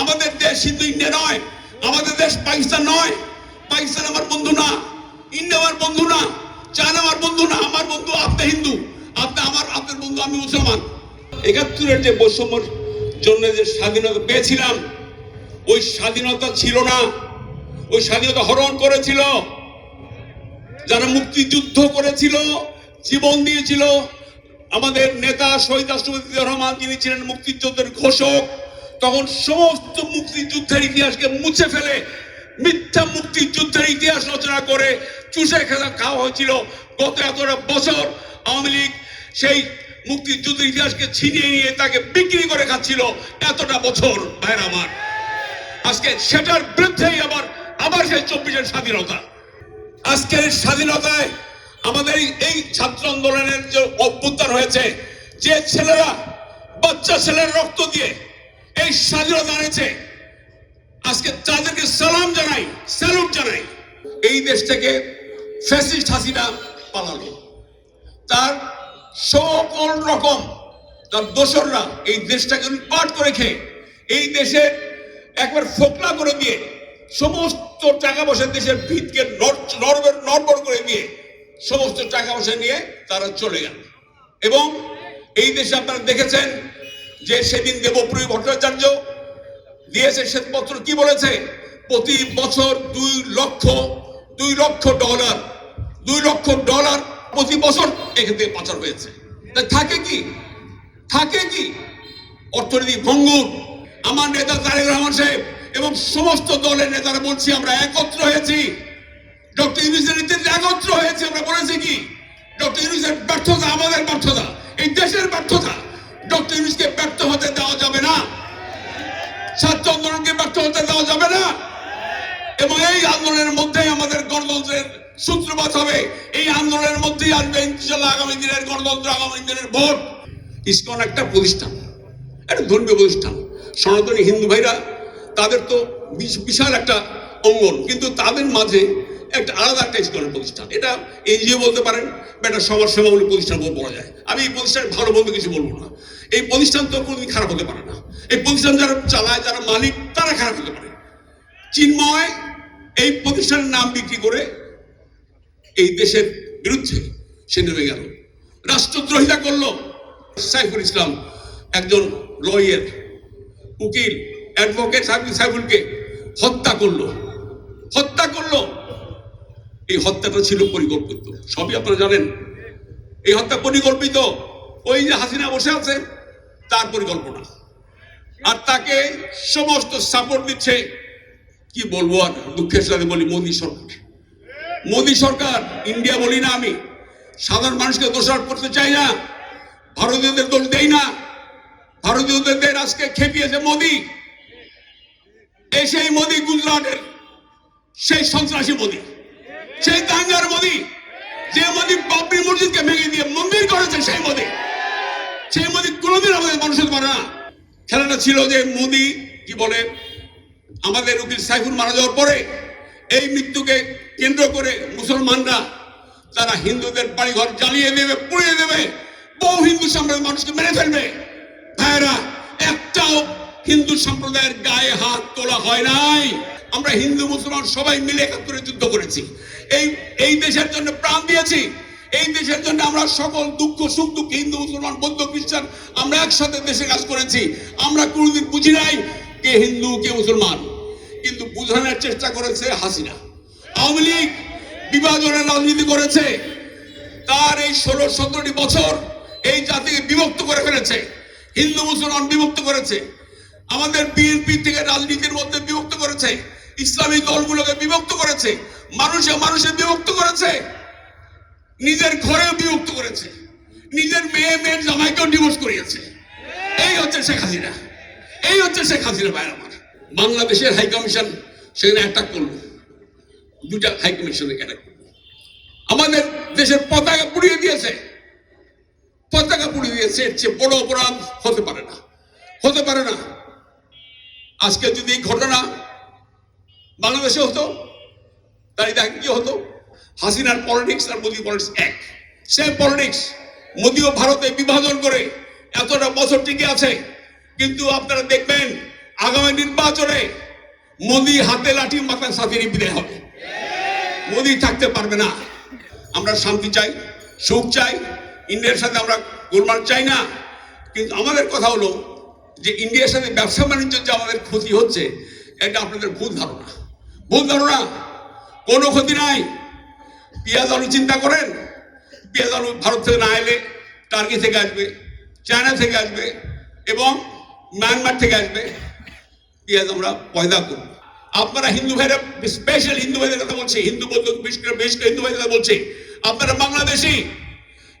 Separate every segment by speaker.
Speaker 1: আমাদের দেশ কিন্তু ইন্ডিয়া নয়, আমাদের দেশ পাকিস্তান নয়। পাকিস্তান আমার বন্ধু না, ইন্ডিয়া আমার বন্ধু না, চায়না আমার বন্ধু না, আমার বন্ধু আপনি হিন্দু, আপনি আমার, আপনার বন্ধু আমি মুসলমান। একাত্তরের যে বৈষম্যর জন্য যে স্বাধীনতা পেয়েছিলাম, ওই স্বাধীনতা ছিল না। ওই স্বাধীনতা হরণ করেছিল। যারা মুক্তিযুদ্ধ করেছিল, জীবন দিয়েছিল, আমাদের নেতা শহীদ রাষ্ট্রপতি রহমান, যিনি ছিলেন মুক্তিযুদ্ধের ঘোষক তখন সমস্ত মুক্তিযুদ্ধের ইতিহাসকে মুছে ফেলে মিথ্যা মুক্তিযুদ্ধের ইতিহাস রচনা করে চুষে খেলা খাওয়া হয়েছিল। গত এতটা বছর আওয়ামী লীগ সেই মুক্তিযুদ্ধের ইতিহাসকে ছিনিয়ে নিয়ে তাকে বিক্রি করে খাচ্ছিল এতটা বছর, ভাইয়ের আমার। আজকে সেটার বিরুদ্ধেই আবার আবার সেই চব্বিশের স্বাধীনতা। আজকের স্বাধীনতায় আমাদের এই ছাত্র আন্দোলনের যে অভ্যুত্থান হয়েছে, যে ছেলেরা, বাচ্চা ছেলের রক্ত দিয়ে এই স্বাধীনতা এনেছে। আজকে তাদেরকে সালাম জানাই, স্যালুট জানাই। এই দেশ থেকে ফ্যাসিস্ট হাসিনা পালালো। তার সকল রকম, তার দোসররা এই দেশটাকে পাট করে খেয়ে, এই দেশে একবার ফোকলা করে দিয়ে সমস্ত টাকা পয়সা দেশের ভিতকে নরবর নরবর করে দিয়ে সমস্ত টাকা পয়সা নিয়ে তারা চলে গেল। এবং এই দেশে আপনারা দেখেছেন যে সেদিন দেবপ্রিয় ভট্টাচার্য দিয়েছে শ্বেতপত্র কি বলেছে? প্রতি বছর দুই লক্ষ দুই লক্ষ ডলার, দুই লক্ষ ডলার প্রতি বছর এখান থেকে পাচার হয়েছে। থাকে কি? থাকে কি? অর্থনীতি ভঙ্গুর। আমার নেতা তারেক রহমান সাহেব এবং সমস্ত দলের নেতারা বলছি, আমরা একত্র হয়েছি। ডক্টর ইউনুসের নেতৃত্বে একত্র হয়েছে, আমরা বলেছি কি? ডক্টর ইউনুসের ব্যর্থতা, আমাদের ব্যর্থতা, এই দেশের ব্যর্থতা ডক্টর ইউনুসকে ব্যর্থ হতে দেওয়া যাবে না। ছাত্র আন্দোলনকে ব্যর্থ হতে দেওয়া যাবে না। এবং এই আন্দোলনের মধ্যেই আমাদের গণতন্ত্রের সূত্রপাত হবে। এই আন্দোলনের মধ্যেই আসবে ইনশাল্লাহ আগামী দিনের গণতন্ত্র, আগামী দিনের ভোট। ইসকন একটা প্রতিষ্ঠান, একটা ধর্মীয় প্রতিষ্ঠান। সনাতনী হিন্দু ভাইরা, তাদের তো বিশ- বিশাল একটা অঙ্গন, কিন্তু তাদের মাঝে একটা আলাদা একটা ইসকনের প্রতিষ্ঠান। এটা এনজিও বলতে পারেন, বা একটা সমাজ সেবামূলক প্রতিষ্ঠান বলে যায়। আমি এই প্রতিষ্ঠানের ভালো বলতে কিছু বলব না। এই প্রতিষ্ঠান তো কোনোদিন খারাপ হতে পারে না। এই প্রতিষ্ঠান যারা চালায়, যারা মালিক, তারা খারাপ হতে পারে। চিন্ময় এই প্রতিষ্ঠানের নাম বিক্রি করে এই দেশের বিরুদ্ধে সে নেমে গেল। রাষ্ট্রদ্রোহিতা করল সাইফুল ইসলাম, একজন লয়ার উকিল, অ্যাডভোকেট সাইফুল, সাইফুলকে হত্যা করল। হত্যা করল। এই হত্যাটা ছিল পরিকল্পিত। সবই আপনারা জানেন। এই হত্যা পরিকল্পিত। ওই যে হাসিনা বসে আছে তার পরিকল্পনা। আর তাকে সমস্ত সাপোর্ট দিচ্ছে, কি বলব আর, দুঃখের সাথে বলি মোদী সরকার। মোদী সরকার ইন্ডিয়া বলি না আমি। সাধারণ মানুষকে দোষারোপ করতে চাই না। ভারতীয়দের দোষ দেই না। ভারতীয়দের আজকে খেপিয়েছে মোদী। এই সেই মোদী গুজরাটের, সেই সন্ত্রাসী মোদী। সেই দাঙ্গার মোদী। যে মোদী বাবরি মসজিদকে ভেঙে দিয়ে মন্দির করেছে সেই মোদী। সেই মোদী কোনোদিন আমাদের মানুষের পারে না খেলাটা ছিল যে মোদী কি বলে, আমাদের উকিল সাইফুল মারা যাওয়ার পরে এই মৃত্যুকে কেন্দ্র করে মুসলমানরা তারা হিন্দুদের বাড়িঘর জ্বালিয়ে দেবে, পুড়িয়ে দেবে। বহু হিন্দু সম্প্রদায়ের মানুষকে মেরে ফেলবে। ভাইরা একটাও হিন্দু সম্প্রদায়ের গায়ে হাত তোলা হয় নাই। আমরা হিন্দু, মুসলমান সবাই মিলে একাত্তরে যুদ্ধ করেছি। এই এই দেশের জন্য প্রাণ দিয়েছি। এই দেশের জন্য আমরা সকল দুঃখ, সুখ, দুঃখ, হিন্দু, মুসলমান, বৌদ্ধ, খ্রিস্টান, আমরা একসাথে দেশে কাজ করেছি। আমরা কোনোদিন বুঝি নাই কে হিন্দু, কে মুসলমান। কিন্তু বুঝানোর চেষ্টা করেছে হাসিনা। আওয়ামী লীগ বিভাজনের রাজনীতি করেছে। তার এই ষোলো, সতেরোটি বছর এই জাতিকে বিভক্ত করে ফেলেছে। হিন্দু, মুসলমান বিভক্ত করেছে। আমাদের বিএনপি থেকে রাজনীতির মধ্যে বিভক্ত করেছে। ইসলামী দলগুলোকে বিভক্ত করেছে। মানুষে মানুষে বিভক্ত করেছে। নিজের ঘরেও বিভক্ত করেছে। নিজের মেয়ে, মেয়ের জামাইকেও ডিভোর্স করিয়েছে। এই হচ্ছে শেখ হাসিনা। এই হচ্ছে শেখ হাসিনা ভাই আমার বাংলাদেশের হাই কমিশন সেখানে অ্যাটাক করল। দুটা হাই কমিশনে অ্যাটাক আমাদের দেশের পতাকা পুড়িয়ে দিয়েছে। পতাকা পুড়িয়ে দিয়েছে, এর চেয়ে বড় অপরাধ হতে পারে না। হতে পারে না। আজকে যদি এই ঘটনা বাংলাদেশে হতো, তাহলে দেখেন কি হতো? হাসিনার পলিটিক্স আর মোদী পলিটিক্স এক। সেম পলিটিক্স মোদীও ভারতে বিভাজন করে এতটা বছর টিকে আছে। কিন্তু আপনারা দেখবেন, আগামী নির্বাচনে মোদি হাতে লাঠি মাথায় সাথে বিদায় হবে। মোদি থাকতে পারবে না। আমরা শান্তি চাই, সুখ চাই, ইন্ডিয়ার সাথে আমরা গোলমাল চাই না। কিন্তু আমাদের কথা হলো যে ইন্ডিয়ার সাথে ব্যবসা বাণিজ্য যে আমাদের ক্ষতি হচ্ছে, এটা আপনাদের ভুল ধারণা। ভুল ধারণা, কোনো ক্ষতি নাই। পেঁয়াজ আলু চিন্তা করেন? পেঁয়াজ আলু ভারত থেকে না এলে টার্কি থেকে আসবে, চায়না থেকে আসবে এবং মায়ানমার থেকে আসবে। পেঁয়াজ আমরা পয়দা করব। আপনারা হিন্দু ভাইরা স্পেশাল হিন্দু ভাইদের কথা বলছে, হিন্দু বলতে বিশেষ করে করে হিন্দু ভাইদের কথা বলছে। আপনারা বাংলাদেশি,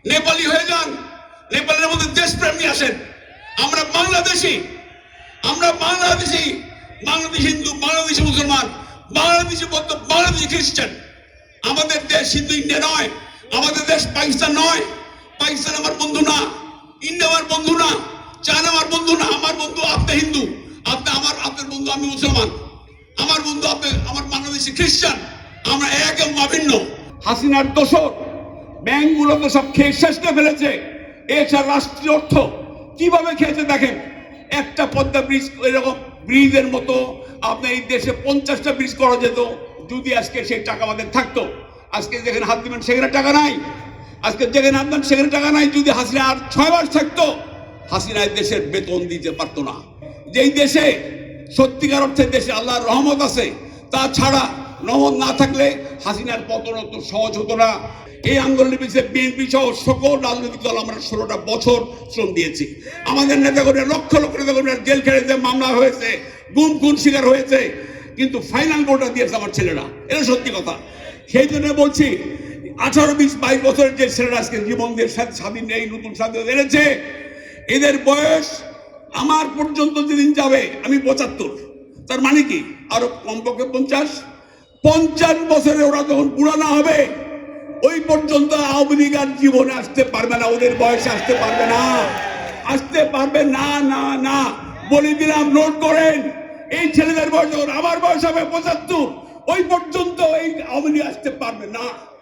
Speaker 1: নেপালি হয়ে যান। নেপালের মধ্যে দেশপ্রেম নিয়ে আসেন। আমরা বাংলাদেশি আমরা বাংলাদেশি, বাংলাদেশ হিন্দু, বাংলাদেশি মুসলমান, বাংলাদেশি বৌদ্ধ, বাংলাদেশি খ্রিস্টান। আমাদের দেশ হিন্দু ইন্ডিয়া নয়, আমাদের দেশ পাকিস্তান নয়। পাকিস্তান আমার বন্ধু না, ইন্ডিয়া আমার বন্ধু না, চায়না আমার বন্ধু না, আমার বন্ধু আপনি হিন্দু, আপনি আমার, আপনার বন্ধু আমি মুসলমান। আমার বন্ধু আপনি, আমার বাংলাদেশি খ্রিস্টান, আমরা এক এবং অভিন্ন। হাসিনার দোষর ব্যাংকগুলো তো সব খেয়ে শেষ করে ফেলেছে। এছাড়া রাষ্ট্রীয় অর্থ কীভাবে খেয়েছে দেখেন? একটা পদ্মা ব্রিজ এরকম ব্রিজের মতো, আপনার এই দেশে পঞ্চাশটা ব্রিজ করা যেত। যদি আজকে সেই টাকা আমাদের থাকতো, আজকে যেখানে হাত দিবেন সেখানে টাকা নাই। আজকে যেখানে হাত দেন সেখানে টাকা নাই। যদি হাসিনা আর ছয় মাস থাকতো, হাসিনা দেশের বেতন দিতে পারতো না। যেই দেশে, সত্যিকার অর্থে দেশে আল্লাহর রহমত আছে, তা ছাড়া রহমত না থাকলে হাসিনার পতন অত সহজ হতো না। এই আন্দোলনের পিছিয়ে বিএনপি সহ সকল রাজনৈতিক দল আমরা ষোলোটা বছর শ্রম দিয়েছি। আমাদের নেতাকর্মীরা, লক্ষ লক্ষ নেতাকর্মীরা জেল খেলেছে, মামলা হয়েছে, গুম, খুন শিকার হয়েছে। কিন্তু ফাইনাল ভোটটা দিয়েছে আমার ছেলেরা। এটা সত্যি কথা। সেই জন্য বলছি, আঠারো বিশ বাইশ বছরের যে ছেলেরা আজকে জীবন দিয়ে স্বাধীন- এই নতুন স্বাধীনতা এনেছে, এদের বয়স আমার পর্যন্ত যেদিন যাবে, আমি পঁচাত্তর। তার মানে কি? আরও কমপক্ষে পঞ্চাশ। পঞ্চাশ বছরে ওরা যখন পুরানো হবে, ওই পর্যন্ত আওয়ামী লীগ আর জীবনে আসতে পারবে না, ওদের বয়সে আসতে পারবে না। আসতে পারবে না না না। বলে দিলাম নোট করেন। এই ছেলেদের বয়স যখন আমার বয়স হবে পঁচাত্তর, ওই পর্যন্ত এই আওয়ামী আসতে পারবে না।